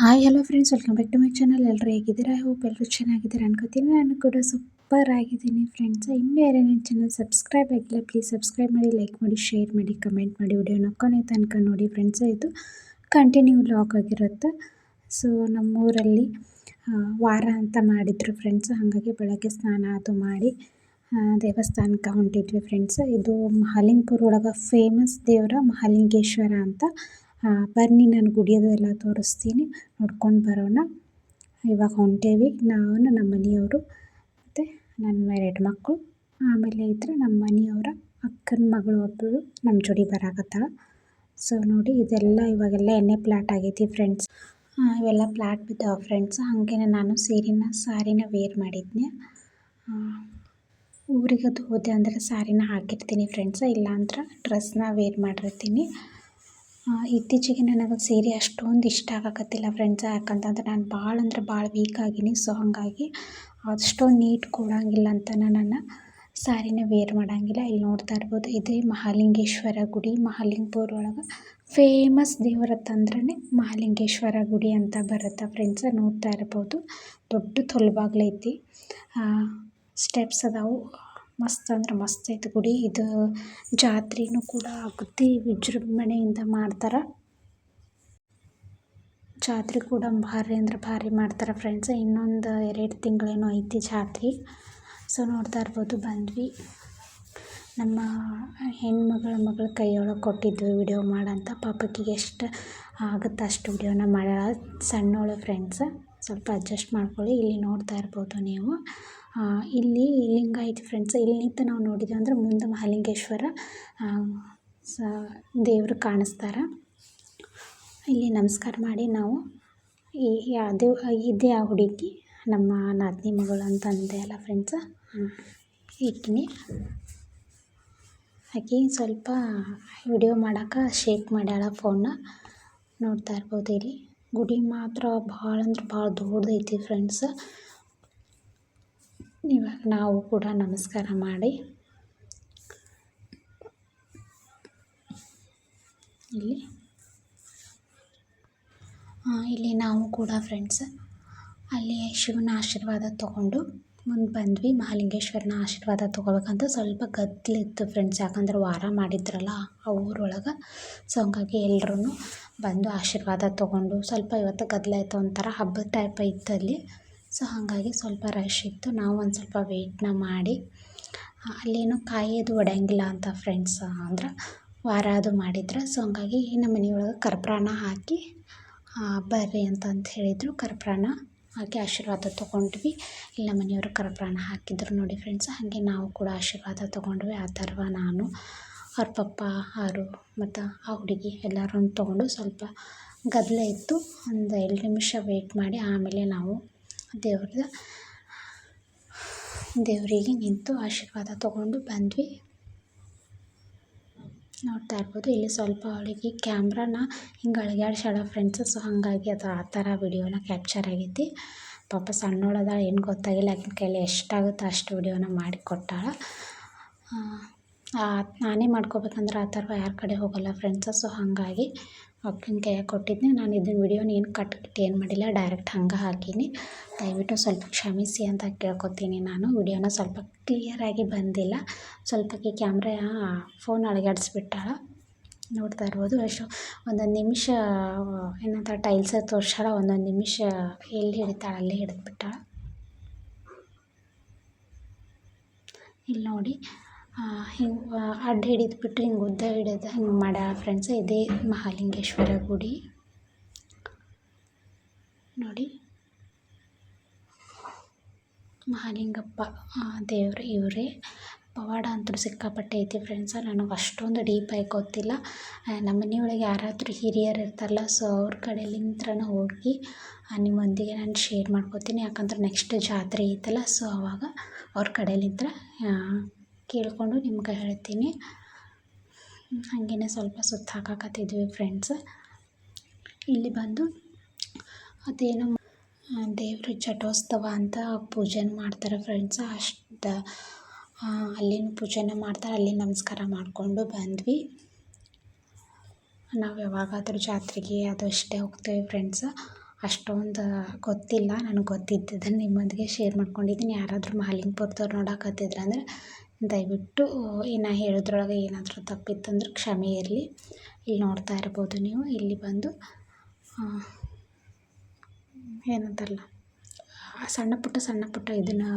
Hi hello friends welcome back to my channel ಎಲ್ಲರೂ ಹೇಗಿದ್ದೀರಾ? Hope ಎಲ್ಲರೂ ಚೆನ್ನಾಗಿದ್ದೀರಾ ಅನ್ಕೋತೀನಿ. ನಾನು ಕೂಡ ಸೂಪರ್ ಆಗಿದ್ದೀನಿ ಫ್ರೆಂಡ್ಸ್ ಇನ್ನೂ ಯಾರೇ ನನ್ನ ಚಾನಲ್ ಸಬ್ಸ್ಕ್ರೈಬ್ ಆಗಿಲ್ಲ ಪ್ಲೀಸ್ ಸಬ್ಸ್ಕ್ರೈಬ್ ಮಾಡಿ ಲೈಕ್ ಮಾಡಿ ಶೇರ್ ಮಾಡಿ ಕಮೆಂಟ್ ಮಾಡಿ. ವಿಡಿಯೋನ ಕೊನೆ ತನಕ ನೋಡಿ ಫ್ರೆಂಡ್ಸ್ ಇದು ಕಂಟಿನ್ಯೂ ಲಾಕ್ ಆಗಿರುತ್ತೆ. ಸೊ ನಮ್ಮೂರಲ್ಲಿ ವಾರ ಅಂತ ಮಾಡಿದ್ರು ಫ್ರೆಂಡ್ಸ್ ಹಾಗಾಗಿ ಬೆಳಗ್ಗೆ ಸ್ನಾನ ಅದು ಮಾಡಿ ದೇವಸ್ಥಾನಕ್ಕೆ ಹೊಂಟಿದ್ವಿ ಫ್ರೆಂಡ್ಸ್ ಇದು ಮಹಾಲಿಂಗಪುರ ಒಳಗೆ ಫೇಮಸ್ ದೇವರ ಮಹಾಲಿಂಗೇಶ್ವರ ಅಂತ ಬನ್ನಿ ನಾನು ಗುಡಿಯೋದು ಎಲ್ಲ ತೋರಿಸ್ತೀನಿ. ನೋಡ್ಕೊಂಡು ಬರೋಣ. ಇವಾಗ ಹೊಂಟೇವಿ. ನಾನು ನಮ್ಮ ಮನೆಯವರು ಮತ್ತು ನನ್ನ ಎರಡು ಮಕ್ಕಳು. ಆಮೇಲೆ ಇದ್ದರೆ ನಮ್ಮ ಮನೆಯವರ ಅಕ್ಕನ ಮಗಳು ಒಬ್ಬಳು ನಮ್ಮ ಜೋಡಿ ಬರಾಕತ್ತಾಳ. ಸೊ ನೋಡಿ, ಇದೆಲ್ಲ ಇವಾಗೆಲ್ಲ ಎಣ್ಣೆ ಪ್ಲಾಟ್ ಆಗೈತಿ ಫ್ರೆಂಡ್ಸ್ ಇವೆಲ್ಲ ಪ್ಲಾಟ್ ಬಿದ್ದಾವೆ ಫ್ರೆಂಡ್ಸ್ ಹಾಗೇನೆ ನಾನು ಸೀರಿನ, ಸಾರಿನ ವೇರ್ ಮಾಡಿದ್ನೆ. ಊರಿಗದು ಹೋದೆ ಅಂದರೆ ಸಾರಿನ ಹಾಕಿರ್ತೀನಿ ಫ್ರೆಂಡ್ಸ್ ಇಲ್ಲಾಂದ್ರೆ ಡ್ರೆಸ್ನ ವೇರ್ ಮಾಡಿರ್ತೀನಿ. ಇತ್ತೀಚೆಗೆ ನನಗೆ ಸೀರೆ ಅಷ್ಟೊಂದು ಇಷ್ಟ ಆಗಕತ್ತಿಲ್ಲ ಫ್ರೆಂಡ್ಸ್ ಯಾಕಂತಂದ್ರೆ ನಾನು ಭಾಳ ಅಂದ್ರೆ ಭಾಳ ವೀಕ್ ಆಗೀನಿ ಸೊ ಹಾಗಾಗಿ ಅಷ್ಟೊಂದು ನೀಟ್ ಕೊಡಂಗಿಲ್ಲ ಅಂತ ನಾನು ಸ್ಯಾರಿನ ವೇರ್ ಮಾಡೋಂಗಿಲ್ಲ. ಇಲ್ಲಿ ನೋಡ್ತಾ ಇರ್ಬೋದು, ಇದೇ ಮಹಾಲಿಂಗೇಶ್ವರ ಗುಡಿ, ಮಹಾಲಿಂಗಪುರ ಒಳಗೆ ಫೇಮಸ್ ದೇವರತ್ತಂದ್ರೆ ಮಹಾಲಿಂಗೇಶ್ವರ ಗುಡಿ ಅಂತ ಬರುತ್ತೆ ಫ್ರೆಂಡ್ಸ್ ನೋಡ್ತಾ ಇರ್ಬೋದು. ದೊಡ್ಡ ತೊಲ್ಬಾಗ್ಲೈತಿ ಸ್ಟೆಪ್ಸ್ ಅದಾವು. ಮಸ್ತ್ ಅಂದ್ರೆ ಮಸ್ತ್ ಐತೆ ಗುಡಿ. ಇದು ಜಾತ್ರೆನೂ ಕೂಡ ಆಗುತ್ತೆ. ವಿಜೃಂಭಣೆಯಿಂದ ಮಾಡ್ತಾರೆ. ಜಾತ್ರೆ ಕೂಡ ಭಾರಿ ಅಂದ್ರೆ ಭಾರಿ ಮಾಡ್ತಾರೆ ಫ್ರೆಂಡ್ಸ್ ಇನ್ನೊಂದು ಎರಡು ತಿಂಗಳೇನೋ ಐತಿ ಜಾತ್ರೆ. ಸೊ ನೋಡ್ತಾ ಇರ್ಬೋದು, ಬಂದ್ವಿ. ನಮ್ಮ ಹೆಣ್ಮಗಳ ಮಗಳ ಕೈಯೊಳಗೆ ಕೊಟ್ಟಿದ್ವಿ ವಿಡಿಯೋ ಮಾಡಂತ. ಪಾಪಕ್ಕಿಗೆ ಎಷ್ಟು ಆಗುತ್ತೆ ಅಷ್ಟು ವಿಡಿಯೋನ ಮಾಡೋಣ ಸಣ್ಣವಳು ಫ್ರೆಂಡ್ಸ್ ಸ್ವಲ್ಪ ಅಡ್ಜಸ್ಟ್ ಮಾಡ್ಕೊಳ್ಳಿ. ಇಲ್ಲಿ ನೋಡ್ತಾ ಇರ್ಬೋದು ನೀವು. ಇಲ್ಲಿ ಲಿಂಗ ಐತಿ ಫ್ರೆಂಡ್ಸ್ ಇಲ್ಲಿ ನಿಂತು ನಾವು ನೋಡಿದ್ವಿ ಅಂದ್ರೆ ಮುಂದೆ ಮಹಾಲಿಂಗೇಶ್ವರ ಸ, ದೇವರು ಕಾಣಿಸ್ತಾರೆ. ಇಲ್ಲಿ ನಮಸ್ಕಾರ ಮಾಡಿ ನಾವು ಈ ಯಾವುದೇ ಇದೇ ಆ ಹುಡುಗಿ, ನಮ್ಮ ನಾದಿನಿ ಮಗಳು ಅಂತ ಅಂದೆ ಅಲ್ಲ ಫ್ರೆಂಡ್ಸ್ ಇಟ್ಟಿನಿ ಆಕೆ ಸ್ವಲ್ಪ ವಿಡಿಯೋ ಮಾಡೋಕೆ ಶೇಕ್ ಮಾಡ್ಯಾಳ ಫೋನ್ನ ನೋಡ್ತಾ ಇರ್ಬೋದು ಇಲ್ಲಿ. ಗುಡಿ ಮಾತ್ರ ಭಾಳ ಅಂದ್ರೆ ಭಾಳ ದೊಡ್ಡದೈತಿ ಫ್ರೆಂಡ್ಸ್ ಇವಾಗ ನಾವು ಕೂಡ ನಮಸ್ಕಾರ ಮಾಡಿ. ಇಲ್ಲಿ. ಇಲ್ಲಿ ನಾವು ಕೂಡ ಫ್ರೆಂಡ್ಸ್ ಅಲ್ಲಿ ಶಿವನ ಆಶೀರ್ವಾದ ತಗೊಂಡು ಮುಂದೆ ಬಂದ್ವಿ. ಮಹಾಲಿಂಗೇಶ್ವರನ ಆಶೀರ್ವಾದ ತೊಗೋಬೇಕಂತ ಸ್ವಲ್ಪ ಗದ್ದಲಿತ್ತು ಫ್ರೆಂಡ್ಸ್ ಯಾಕಂದ್ರೆ ವಾರ ಮಾಡಿದ್ರಲ್ಲ, ಆ ಊರೊಳಗೆ. ಸೊ ಹಂಗಾಗಿ ಎಲ್ಲರೂ ಬಂದು ಆಶೀರ್ವಾದ ತೊಗೊಂಡು ಸ್ವಲ್ಪ ಇವತ್ತು ಗದ್ದಲ ಆಯಿತು ಒಂಥರ ಹಬ್ಬದ ಟೈಪ್ ಇತ್ತು ಅಲ್ಲಿ. ಸೊ ಹಾಗಾಗಿ ಸ್ವಲ್ಪ ರಶ್ ಇತ್ತು. ನಾವು ಒಂದು ಸ್ವಲ್ಪ ವೆಯ್ಟ್ನ ಮಾಡಿ ಅಲ್ಲೇನು ಕಾಯೋದು ಒಡೆಯಂಗಿಲ್ಲ ಅಂತ ಫ್ರೆಂಡ್ಸ್ ಅಂದ್ರೆ ವಾರ ಅದು ಮಾಡಿದ್ರು. ಸೊ ಹಂಗಾಗಿ ನಮ್ಮ ಮನೆಯೊಳಗೆ ಕರ್ಪೂರನ ಹಾಕಿ ಬರ್ರಿ ಅಂತಂತ ಹೇಳಿದರು. ಕರ್ಪೂರನ ಹಾಕಿ ಆಶೀರ್ವಾದ ತೊಗೊಂಡ್ವಿ. ಇಲ್ಲ ಮನೆಯವರು ಕರ್ಪೂರನ ಹಾಕಿದ್ರು ನೋಡಿ ಫ್ರೆಂಡ್ಸ್ ಹಾಗೆ ನಾವು ಕೂಡ ಆಶೀರ್ವಾದ ತೊಗೊಂಡ್ವಿ. ಆ ಥರವ ನಾನು, ಅವ್ರ ಪಪ್ಪ ಅವರು ಮತ್ತು ಆ ಹುಡುಗಿ ಎಲ್ಲರೂ ತೊಗೊಂಡು ಸ್ವಲ್ಪ ಗದ್ದಲ ಇತ್ತು. ಒಂದು ಎರಡು ನಿಮಿಷ ವೆಯ್ಟ್ ಮಾಡಿ ಆಮೇಲೆ ನಾವು ದೇವ್ರದ್ದು ದೇವರಿಗೆ ನಿಂತು ಆಶೀರ್ವಾದ ತೊಗೊಂಡು ಬಂದ್ವಿ. ನೋಡ್ತಾ ಇರ್ಬೋದು, ಇಲ್ಲಿ ಸ್ವಲ್ಪ ಅವಳಿಗೆ ಕ್ಯಾಮ್ರಾನ ಹಿಂಗೆ ಅಳಗ್ಯಾಡ್ಸಾಳ ಫ್ರೆಂಡ್ಸು ಸೊ ಹಾಗಾಗಿ ಅದು ಆ ಥರ ವಿಡಿಯೋನ ಕ್ಯಾಪ್ಚರ್ ಆಗೈತಿ ಪಾಪ ಸಣ್ಣೋಳದ ಏನು ಗೊತ್ತಾಗಿಲ್ಲ, ಆಕಿನ ಕೈಯಲ್ಲಿ ಎಷ್ಟಾಗುತ್ತೋ ಅಷ್ಟು ವಿಡಿಯೋನ ಮಾಡಿ ಕೊಟ್ಟಾಳ. ನಾನೇ ಮಾಡ್ಕೋಬೇಕಂದ್ರೆ ಆ ಥರ ಯಾರ ಕಡೆ ಹೋಗಲ್ಲ ಫ್ರೆಂಡ್ಸ್ ಸೊ ಹಾಗಾಗಿ. ಅಕ್ಕನ ಕೈಯಾಗ ಕೊಟ್ಟಿದ್ದೆ. ನಾನು ಇದನ್ನ ವಿಡಿಯೋನ ಏನು ಕಟ್ ಏನು ಮಾಡಿಲ್ಲ ಡೈರೆಕ್ಟ್ ಹಂಗೆ ಹಾಕೀನಿ. ದಯವಿಟ್ಟು ಸ್ವಲ್ಪ ಕ್ಷಮಿಸಿ ಅಂತ ಕೇಳ್ಕೊತೀನಿ ನಾನು. ವಿಡಿಯೋನ ಸ್ವಲ್ಪ ಕ್ಲಿಯರಾಗಿ ಬಂದಿಲ್ಲ. ಸ್ವಲ್ಪಕ್ಕೆ ಕ್ಯಾಮ್ರಾ ಫೋನ್ ಅಳಗಾಡಿಸ್ಬಿಟ್ಟಾಳ. ನೋಡ್ತಾ ಇರ್ಬೋದು ಅಷ್ಟು ಒಂದೊಂದು ನಿಮಿಷ, ಏನಂತ ಟೈಲ್ಸ್ ತೋರ್ಸಾಳ ಒಂದೊಂದು ನಿಮಿಷ ಎಲ್ಲಿ ಹಿಡಿತಾಳೆ ಅಲ್ಲಿ ಹಿಡಿದ್ಬಿಟ್ಟಾಳ. ಇಲ್ಲಿ ನೋಡಿ. ಹಿಂಗೆ ಅಡ್ಡ ಹಿಡಿದ್ಬಿಟ್ಟು ಹಿಂಗೆ ಉದ್ದ ಹಿಡಿದು ಹಿಂಗೆ ಮಾಡ ಫ್ರೆಂಡ್ಸ್ ಇದೇ ಮಹಾಲಿಂಗೇಶ್ವರ ಗುಡಿ. ನೋಡಿ. ಮಹಾಲಿಂಗಪ್ಪ ದೇವ್ರು ಇವರೇ. ಪವಾಡ ಅಂತೂ ಸಿಕ್ಕಾಪಟ್ಟೆ ಐತಿ ಫ್ರೆಂಡ್ಸ ನನಗೆ ಅಷ್ಟೊಂದು ಡೀಪಾಗಿ ಗೊತ್ತಿಲ್ಲ. ನಮ್ಮ ಮನೆಯೊಳಗೆ ಯಾರಾದರೂ ಹಿರಿಯರು ಇರ್ತಾರಲ್ಲ ಸೊ ಅವ್ರ ಕಡೆಲಿಂತ್ರನ ಹೋಗಿ ನಿಮ್ಮೊಂದಿಗೆ ನಾನು ಶೇರ್ ಮಾಡ್ಕೊತೀನಿ. ಯಾಕಂದ್ರೆ ನೆಕ್ಸ್ಟ್ ಜಾತ್ರೆ ಐತಲ್ಲ ಸೊ ಅವಾಗ ಅವ್ರ ಕಡೆಲಿಂತ್ರ ಕೇಳಿಕೊಂಡು ನಿಮ್ಗೆ ಹೇಳ್ತೀನಿ. ಹಾಗೇನೆ ಸ್ವಲ್ಪ ಸುತ್ತ ಹಾಕಾಕತ್ತಿದ್ವಿ ಫ್ರೆಂಡ್ಸ್ ಇಲ್ಲಿ ಬಂದು ಅದೇನೋ ದೇವ್ರ ಚಟೋತ್ಸವ ಅಂತ ಪೂಜೆನ ಮಾಡ್ತಾರೆ ಫ್ರೆಂಡ್ಸ್ ಅಷ್ಟು ಅಲ್ಲಿನ ಪೂಜೆನ ಮಾಡ್ತಾರೆ, ಅಲ್ಲಿ ನಮಸ್ಕಾರ ಮಾಡಿಕೊಂಡು ಬಂದ್ವಿ. ನಾವು ಯಾವಾಗಾದರೂ ಜಾತ್ರೆಗೆ ಅದು ಅಷ್ಟೇ ಹೋಗ್ತೇವೆ ಫ್ರೆಂಡ್ಸ್ ಅಷ್ಟೊಂದು ಗೊತ್ತಿಲ್ಲ, ನನಗೆ ಗೊತ್ತಿದ್ದದನ್ನು ನಿಮ್ಮೊಂದಿಗೆ ಶೇರ್ ಮಾಡ್ಕೊಂಡಿದ್ದೀನಿ ಯಾರಾದರೂ ಮಾಲಿಂಗ್ಪುರದವ್ರು ನೋಡಕತ್ತಿದ್ರೆ ಅಂದರೆ ದಯವಿಟ್ಟು, ಇನ್ನು ಹೇಳೋದ್ರೊಳಗೆ ಏನಾದರೂ ತಪ್ಪಿತ್ತಂದ್ರೆ ಕ್ಷಮೆ ಇರಲಿ. ಇಲ್ಲಿ ನೋಡ್ತಾ ಇರ್ಬೋದು ನೀವು. ಇಲ್ಲಿ ಬಂದು ಏನಂತಾರಲ್ಲ ಸಣ್ಣ ಪುಟ್ಟ ಸಣ್ಣ ಪುಟ್ಟ ಇದನ್ನು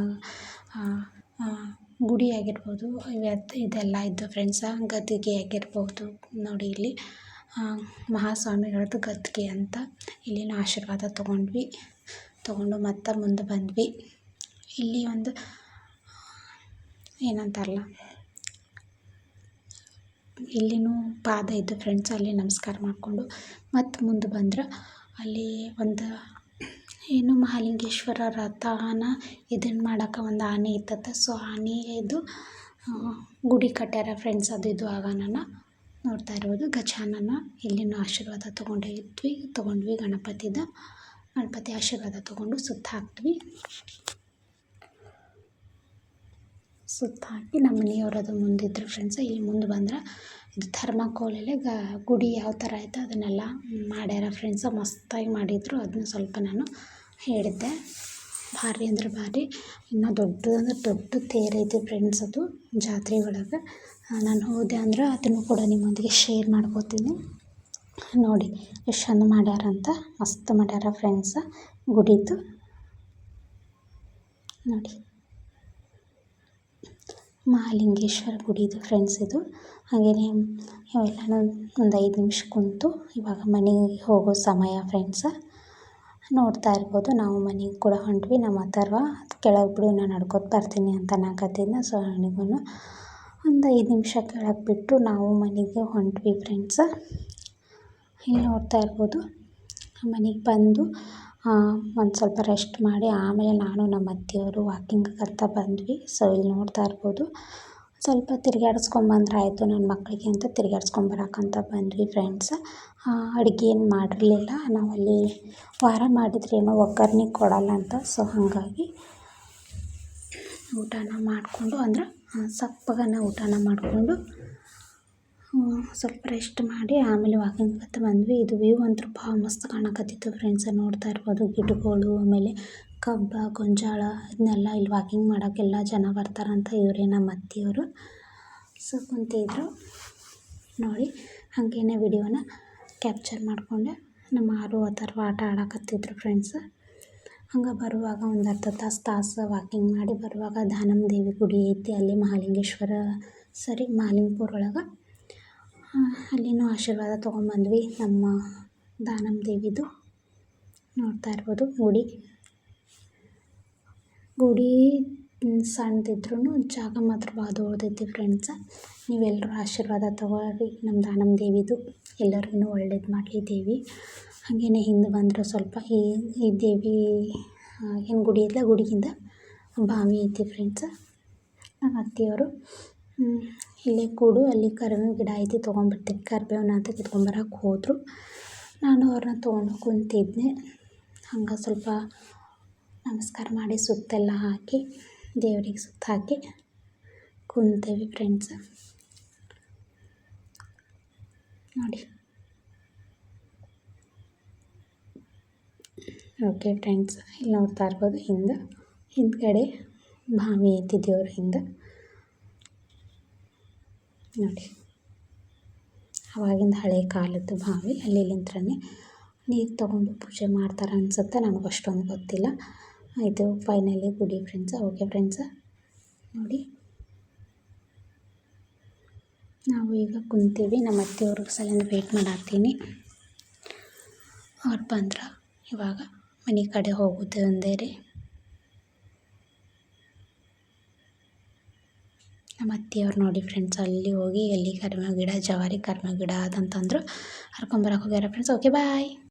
ಗುಡಿ ಆಗಿರ್ಬೋದು ಇವತ್ತು ಇದೆಲ್ಲ ಇದ್ದು ಫ್ರೆಂಡ್ಸ ಗದ್ದಿಗೆ ಆಗಿರ್ಬೋದು. ನೋಡಿ ಇಲ್ಲಿ ಮಹಾಸ್ವಾಮಿಗಳದ್ದು ಗದ್ದಿಗೆ ಅಂತ ಇಲ್ಲಿನ ಆಶೀರ್ವಾದ ತೊಗೊಂಡ್ವಿ. ತೊಗೊಂಡು ಮತ್ತೆ ಮುಂದೆ ಬಂದ್ವಿ. ಇಲ್ಲಿ ಒಂದು ಏನಂತಾರಲ್ಲ? ಇಲ್ಲಿನೂ ಪಾದ ಇದ್ದು ಫ್ರೆಂಡ್ಸ್ ಅಲ್ಲಿ ನಮಸ್ಕಾರ ಮಾಡಿಕೊಂಡು ಮತ್ತೆ ಮುಂದೆ ಬಂದ್ರೆ ಅಲ್ಲಿ ಒಂದು ಏನು ಮಹಾಲಿಂಗೇಶ್ವರ ರಥನ ಇದನ್ನು ಮಾಡೋಕೆ ಒಂದು ಆನೆ ಇತ್ತತ್ತೆ. ಸೊ ಆನೆದು ಗುಡಿ ಕಟ್ಟ್ಯಾರ ಫ್ರೆಂಡ್ಸ್ ಅದು ಇದು ಆಗಾನನ ನೋಡ್ತಾ ಇರ್ಬೋದು. ಗಜಾನನ ಇಲ್ಲಿನೂ ಆಶೀರ್ವಾದ ತೊಗೊಂಡಿದ್ವಿ ತೊಗೊಂಡ್ವಿ ಗಣಪತಿದ. ಗಣಪತಿ ಆಶೀರ್ವಾದ ತೊಗೊಂಡು ಸುತ್ತ ಹಾಕ್ದ್ವಿ ಸುತ್ತ ಹಾಕಿ ನಮ್ಮ ಮನೆಯವ್ರದು ಮುಂದಿದ್ರು ಫ್ರೆಂಡ್ಸ್ ಇಲ್ಲಿ ಮುಂದೆ ಬಂದ್ರೆ ಇದು ಥರ್ಮಾಕೋಲಲ್ಲೇ ಗ, ಗುಡಿ ಯಾವ ಥರ ಐತೆ ಅದನ್ನೆಲ್ಲ ಮಾಡ್ಯಾರ ಫ್ರೆಂಡ್ಸ್ ಮಸ್ತಾಗಿ ಮಾಡಿದರು. ಅದನ್ನ ಸ್ವಲ್ಪ ನಾನು ಹೇಳಿದ್ದೆ. ಭಾರಿ ಅಂದ್ರೆ ಭಾರಿ. ಇನ್ನು ದೊಡ್ಡದು ಅಂದ್ರೆ ದೊಡ್ಡ ತೇರು ಫ್ರೆಂಡ್ಸ್ ಅದು, ಜಾತ್ರೆ ಒಳಗೆ. ನಾನು ಹೋದೆ ಅಂದ್ರೆ ಅದನ್ನು ಕೂಡ ನಿಮ್ಮೊಂದಿಗೆ ಶೇರ್ ಮಾಡ್ಕೋತೀನಿ. ನೋಡಿ, ಎಷ್ಟು ಚಂದ ಮಾಡ್ಯಾರ ಅಂತ. ಮಸ್ತ್ ಮಾಡ್ಯಾರ ಫ್ರೆಂಡ್ಸ ಗುಡಿದು. ನೋಡಿ. ಮಹಾಲಿಂಗೇಶ್ವರ ಗುಡಿದು ಫ್ರೆಂಡ್ಸ್ ಇದು. ಹಾಗೆಯೇ ಇವೆಲ್ಲನೂ ಒಂದು ಐದು ನಿಮಿಷ ಕುಂತು ಇವಾಗ ಮನೆಗೆ ಹೋಗೋ ಸಮಯ ಫ್ರೆಂಡ್ಸ ನೋಡ್ತಾ ಇರ್ಬೋದು, ನಾವು ಮನೆಗೆ ಕೂಡ ಹೊಂಟ್ವಿ. ನಮ್ಮ ಅಥರ್ವ ಕೆಳಗೆ ಬಿಡು, ನಾನು ನಡ್ಕೊತ ಬರ್ತೀನಿ ಅಂತ ಅನ್ನಕತ್ತಿದ್ನ ಸೊ ನನಗೂ ಒಂದು ಐದು ನಿಮಿಷ ಕೆಳಗೆ ಬಿಟ್ಟು ನಾವು ಮನೆಗೆ ಹೊಂಟ್ವಿ ಫ್ರೆಂಡ್ಸ ಇಲ್ಲಿ ನೋಡ್ತಾ ಇರ್ಬೋದು, ಮನೆಗೆ ಬಂದು ಒಂದು ಸ್ವಲ್ಪ ರೆಸ್ಟ್ ಮಾಡಿ, ಆಮೇಲೆ ನಾನು ನಮ್ಮ ಅತ್ತೆಯವರು ವಾಕಿಂಗ್ ಬಂದ್ವಿ. ಸೊ ಇಲ್ಲಿ ನೋಡ್ತಾ ಇರ್ಬೋದು. ಸ್ವಲ್ಪ ತಿರ್ಗಾಡ್ಸ್ಕೊಂಬಂದ್ರೆ ಆಯಿತು ನನ್ನ ಮಕ್ಕಳಿಗೆ ಅಂತ ತಿರ್ಗಾಡ್ಸ್ಕೊಂಬರಕ್ಕಂತ ಬಂದ್ವಿ ಫ್ರೆಂಡ್ಸ್ ಅಡುಗೆ ಏನು ಮಾಡಿರಲಿಲ್ಲ ನಾವಲ್ಲಿ ವಾರ ಮಾಡಿದ್ರೇನೋ ಒಗ್ಗರ್ಣೆ ಕೊಡಲ್ಲ ಅಂತ. ಸೊ ಹಾಗಾಗಿ ಊಟನ ಮಾಡಿಕೊಂಡು ಅಂದ್ರೆ ಸಪ್ಪಗನ ಊಟನ ಮಾಡಿಕೊಂಡು ಸ್ವಲ್ಪ ರೆಸ್ಟ್ ಮಾಡಿ ಆಮೇಲೆ ವಾಕಿಂಗ್ ಮತ್ತೆ ಬಂದ್ವಿ. ಇದು ವ್ಯೂ ಅಂತೂ ಭಾಳ ಮಸ್ತ್ ಕಾಣಕತ್ತಿತ್ತು ಫ್ರೆಂಡ್ಸ್ ನೋಡ್ತಾ ಇರ್ಬೋದು. ಗಿಡಗಳು, ಆಮೇಲೆ ಕಬ್ಬ, ಗೊಂಜಾಳ ಇದನ್ನೆಲ್ಲ ಇಲ್ಲಿ ವಾಕಿಂಗ್ ಮಾಡೋಕ್ಕೆಲ್ಲ ಜನ ಬರ್ತಾರಂತ ಇವರೇ ನಮ್ಮ ಅತ್ತಿಯವರು. ಸೊ ಕುಂತಿದ್ರು. ನೋಡಿ, ಹಾಗೇನೆ ವಿಡಿಯೋನ ಕ್ಯಾಪ್ಚರ್ ಮಾಡಿಕೊಂಡೆ. ನಮ್ಮ ಆರು ಆ ಆಟ ಆಡಕತ್ತಿದ್ರು ಫ್ರೆಂಡ್ಸ್ ಹಂಗೆ ಬರುವಾಗ ಒಂದು ಅರ್ಧ ತಾಸು ತಾಸು ವಾಕಿಂಗ್ ಮಾಡಿ ಬರುವಾಗ ದಾನಮ್ ದೇವಿ ಗುಡಿ ಐತಿ, ಅಲ್ಲಿ ಮಹಾಲಿಂಗೇಶ್ವರ ಸರಿ ಮಹಾಲಿಂಗಪುರ ಒಳಗೆ. ಅಲ್ಲಿನೂ ಆಶೀರ್ವಾದ ತೊಗೊಂಬಂದ್ವಿ ನಮ್ಮ ದಾನಮ್ಮ ದೇವಿದು. ನೋಡ್ತಾ ಇರ್ಬೋದು ಗುಡಿ. ಗುಡಿ ಸಣ್ಣದಿದ್ರೂ ಜಾಗ ಮಾತ್ರ ಭಾಳ ದೊಡ್ಡದೈತಿ ಫ್ರೆಂಡ್ಸ ನೀವೆಲ್ಲರೂ ಆಶೀರ್ವಾದ ತೊಗೊಳ್ರಿ ನಮ್ಮ ದಾನಮ್ಮ ದೇವಿದು. ಎಲ್ಲರಿಗೂ ಒಳ್ಳೇದು ಮಾಡಲಿ ದೇವಿ. ಹಾಗೇನೆ ಹಿಂದೆ ಬಂದರೆ ಸ್ವಲ್ಪ ಈ ಈ ದೇವಿ ಏನು ಗುಡಿ ಇಲ್ಲ ಗುಡಿಗಿಂತ ಬಾವಿ ಐತಿ ಫ್ರೆಂಡ್ಸ ನಮ್ಮ ಅತ್ತೆಯವರು. ಇಲ್ಲೇ ಕೂಡು, ಅಲ್ಲಿ ಕರಿಬೇವು ಗಿಡ ಐತಿ ತೊಗೊಂಬರ್ತೀನಿ ಕರಿಬೇವನ್ನ ಅಂತ ಕಿತ್ಕೊಂಬರಕ್ಕೆ ಹೋದರು. ನಾನು ಅವ್ರನ್ನ ತೊಗೊಂಡು ಕುಂತಿದ್ದೆ. ಹಂಗೆ ಸ್ವಲ್ಪ ನಮಸ್ಕಾರ ಮಾಡಿ ಸುತ್ತೆಲ್ಲ ಹಾಕಿ, ದೇವರಿಗೆ ಸುತ್ತ ಹಾಕಿ ಕುಂತೇವಿ ಫ್ರೆಂಡ್ಸ್ ನೋಡಿ. ಓಕೆ ಫ್ರೆಂಡ್ಸ್ ಇಲ್ಲಿ ನೋಡ್ತಾ ಇರ್ಬೋದು ಹಿಂದೆ. ಹಿಂದ್ಗಡೆ ಬಾವಿ ಐತಿ ದೇವ್ರ ಹಿಂದೆ. ನೋಡಿ. ಅವಾಗಿಂದ ಹಳೆ ಕಾಲದ್ದು ಬಾವಿ, ಅಲ್ಲಿ ಇಲ್ಲಿಂತ್ರನೇ ನೀರು ತಗೊಂಡು ಪೂಜೆ ಮಾಡ್ತಾರೆ ಅನಿಸುತ್ತೆ ನನಗೆ ಅಷ್ಟೊಂದು ಗೊತ್ತಿಲ್ಲ. ಇದು ಫೈನಲಿ ಗುಡಿ ಫ್ರೆಂಡ್ಸ ಓಕೆ ಫ್ರೆಂಡ್ಸ ನೋಡಿ. ನಾವು ಈಗ ಕುಂತೀವಿ, ನಮ್ಮ ಅತ್ತೆಯವ್ರಿಗೆ ಸಲಿಂದ ವೆಯ್ಟ್ ಮಾಡತ್ತೀನಿ. ಅವ್ರು ಬಂದ್ರೆ ಇವಾಗ ಮನೆ ಕಡೆ ಹೋಗೋದು ಒಂದೇ ರೀ ನಮ್ಮ ಅತ್ತೆಯವ್ರು ನೋಡಿ ಫ್ರೆಂಡ್ಸ್ ಅಲ್ಲಿ ಹೋಗಿ ಎಲ್ಲಿ ಕರ್ಮ ಗಿಡ, ಜವಾರಿ ಕರ್ಮ ಗಿಡ ಅದಂತಂದರು ಹರ್ಕೊಂಬರಕ್ಕೆ ಹೋಗ್ಯಾರ ಫ್ರೆಂಡ್ಸ್ ಓಕೆ ಬಾಯ್